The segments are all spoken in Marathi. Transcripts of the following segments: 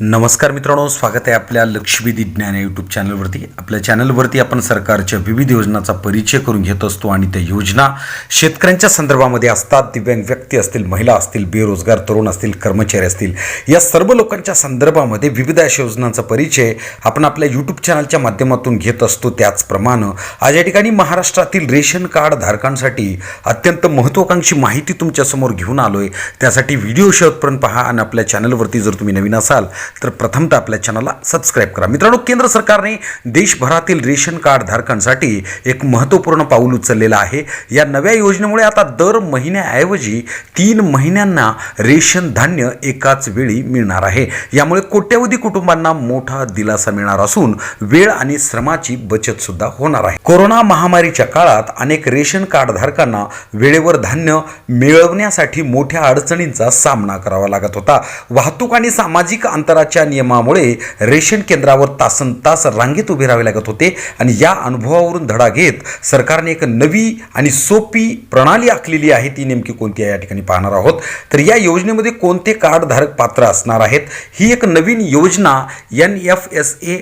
नमस्कार मित्रांनो स्वागत आहे आपल्या लक्ष्मी ज्ञान यूट्यूब चॅनलवरती आपल्या चॅनलवरती आपण सरकारच्या विविध योजनांचा परिचय करून घेत असतो आणि त्या योजना शेतकऱ्यांच्या संदर्भामध्ये असतात. दिव्यांग व्यक्ती असतील महिला असतील बेरोजगार तरुण असतील कर्मचारी असतील या सर्व लोकांच्या संदर्भामध्ये विविध अशा योजनांचा परिचय आपण आपल्या यूट्यूब चॅनलच्या माध्यमातून घेत असतो. त्याचप्रमाणे आज या ठिकाणी महाराष्ट्रातील रेशन कार्ड धारकांसाठी अत्यंत महत्त्वाकांक्षी माहिती तुमच्यासमोर घेऊन आलो आहे त्यासाठी व्हिडिओ शेवटपर्यंत पहा आणि आपल्या चॅनलवरती जर तुम्ही नवीन असाल तर प्रथमतः आपल्या चॅनलला सबस्क्राईब करा. मित्रांनो केंद्र सरकारने देशभरातील रेशन कार्ड धारकांसाठी एक महत्त्वपूर्ण पाऊल उचललेलं आहे. या नव्या योजनेमुळे आता दर महिन्याऐवजी तीन महिन्यांना रेशन धान्य एकाच वेळी मिळणार आहे. यामुळे कोट्यवधी कुटुंबांना मोठा दिलासा मिळणार असून वेळ आणि श्रमाची बचत सुद्धा होणार आहे. कोरोना महामारीच्या काळात अनेक रेशन कार्ड धारकांना वेळेवर धान्य मिळवण्यासाठी मोठ्या अडचणींचा सामना करावा लागत होता. वाहतूक आणि सामाजिक अंतर सरकारच्या नियमामुळे रेशन केंद्रावर तासन तास रांगेत उभे राहावे लागत होते आणि या अनुभवावरून धडा घेत सरकारने एक नवी आणि सोपी प्रणाली आखलेली आहे ती नेमकी कोणती आहे या ठिकाणी पाहणार आहोत. तर या योजनेमध्ये कोणते कार्डधारक पात्र असणार आहेत? ही एक नवीन योजना N F S A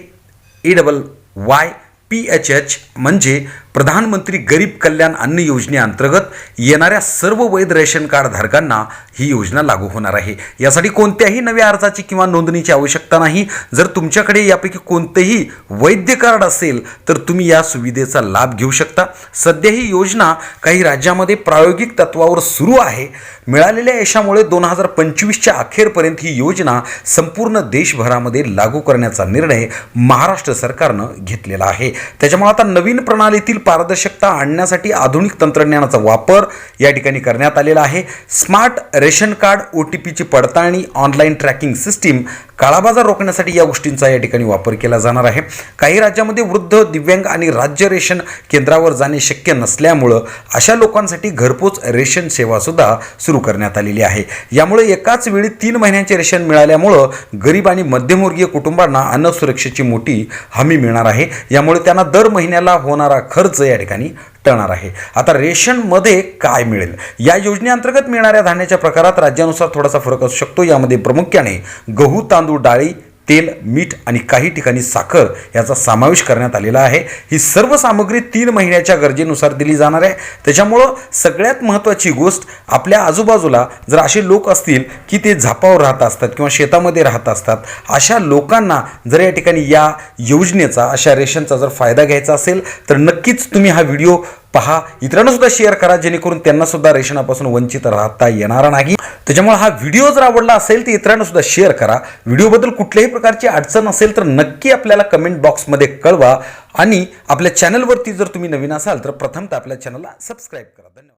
A double Y P H H म्हणजे प्रधानमंत्री गरीब कल्याण अन्न योजनेअंतर्गत येणाऱ्या सर्व वैध रेशन कार्ड धारकांना ही योजना लागू होणार आहे. यासाठी कोणत्याही नव्या अर्जाची किंवा नोंदणीची आवश्यकता नाही. जर तुमच्याकडे यापैकी कोणतेही वैद्य कार्ड असेल तर तुम्ही या सुविधेचा लाभ घेऊ शकता. सध्या ही योजना काही राज्यामध्ये प्रायोगिक तत्वावर सुरू आहे. मिळालेल्या यशामुळे दोन हजार पंचवीसच्या अखेरपर्यंत ही योजना संपूर्ण देशभरामध्ये लागू करण्याचा निर्णय महाराष्ट्र सरकारनं घेतलेला आहे. त्याच्यामुळे आता नवीन प्रणालीतील पारदर्शकता आणण्यासाठी आधुनिक तंत्रज्ञानाचा वापर या ठिकाणी करण्यात आलेला आहे. Smart ration card O T पीची पडताळणी ऑनलाईन ट्रॅकिंग सिस्टीम काळाबाजार रोखण्यासाठी या गोष्टींचा या ठिकाणी वापर केला जाणार आहे. काही राज्यामध्ये वृद्ध दिव्यांग आणि राज्य रेशन केंद्रावर जाणे शक्य नसल्यामुळं अशा लोकांसाठी घरपोच रेशन सेवासुद्धा सुरू करण्यात आलेली आहे. यामुळे एकाच वेळी तीन महिन्यांचे रेशन मिळाल्यामुळं गरीब आणि मध्यमवर्गीय कुटुंबांना अन्न सुरक्षेची मोठी हमी मिळणार आहे. यामुळे त्यांना दर महिन्याला होणारा खर्च या ठिकाणी टळणार आहे. आता रेशनमध्ये काय मिळेल? या योजनेअंतर्गत मिळणाऱ्या धान्याच्या प्रकारात राज्यानुसार थोडासा फरक असू शकतो. यामध्ये प्रामुख्याने गहू तांदूळ डाळी तेल मीठ आणि काही ठिकाणी साखर याचा समावेश करण्यात आलेला आहे. ही सर्व सामग्री तीन महिन्याच्या गरजेनुसार दिली जाणार आहे. त्याच्यामुळं सगळ्यात महत्त्वाची गोष्ट आपल्या आजूबाजूला जर असे लोक असतील की ते झापावर राहत असतात किंवा शेतामध्ये राहत असतात अशा लोकांना जर या ठिकाणी या योजनेचा अशा रेशनचा जर फायदा घ्यायचा असेल तर नक्कीच तुम्ही हा व्हिडिओ पहा इतरांना सुद्धा शेअर करा जेणेकरून त्यांना सुद्धा रेशनापासून वंचित राहता येणार नाही. त्याच्यामुळे हा व्हिडिओ जर आवडला असेल तर इतरांना सुद्धा शेअर करा. व्हिडिओबद्दल कुठल्याही प्रकारची अडचण असेल तर नक्की आपल्याला कमेंट बॉक्समध्ये कळवा. आणि आपल्या चॅनलवरती जर तुम्ही नवीन असाल तर प्रथमतः आपल्या चॅनलला सबस्क्राईब करा. धन्यवाद.